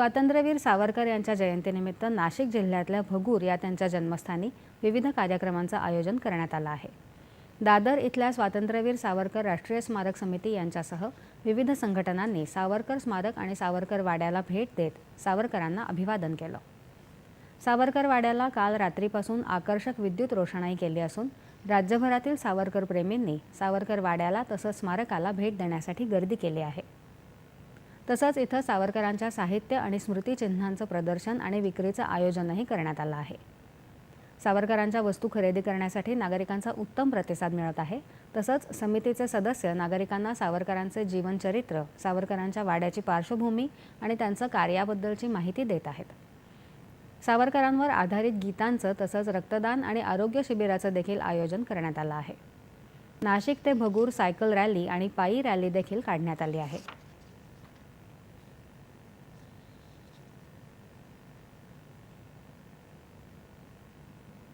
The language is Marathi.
स्वातंत्र्यवीर सावरकर यांच्या जयंतीनिमित्त नाशिक जिल्ह्यातल्या भगूर या त्यांच्या जन्मस्थानी विविध कार्यक्रमांचं आयोजन करण्यात आलं आहे. दादर इथल्या स्वातंत्र्यवीर सावरकर राष्ट्रीय स्मारक समिती यांच्यासह विविध संघटनांनी सावरकर स्मारक आणि सावरकर वाड्याला भेट देत सावरकरांना अभिवादन केलं. सावरकर वाड्याला काल रात्रीपासून आकर्षक विद्युत रोषणाई केली असून राज्यभरातील सावरकर प्रेमींनी सावरकर वाड्याला तसंच स्मारकाला भेट देण्यासाठी गर्दी केली आहे. तसंच इथं सावरकरांच्या साहित्य आणि स्मृतिचिन्हांचं प्रदर्शन आणि विक्रीचं आयोजनही करण्यात आलं आहे. सावरकरांच्या वस्तू खरेदी करण्यासाठी नागरिकांचा उत्तम प्रतिसाद मिळत आहे. तसंच समितीचे सदस्य नागरिकांना सावरकरांचे जीवनचरित्र सावरकरांच्या वाड्याची पार्श्वभूमी आणि त्यांचं कार्याबद्दलची माहिती देत आहेत. सावरकरांवर आधारित गीतांचं तसंच रक्तदान आणि आरोग्य शिबिराचं देखील आयोजन करण्यात आलं आहे. नाशिक ते भगूर सायकल रॅली आणि पायी रॅली देखील काढण्यात आली आहे.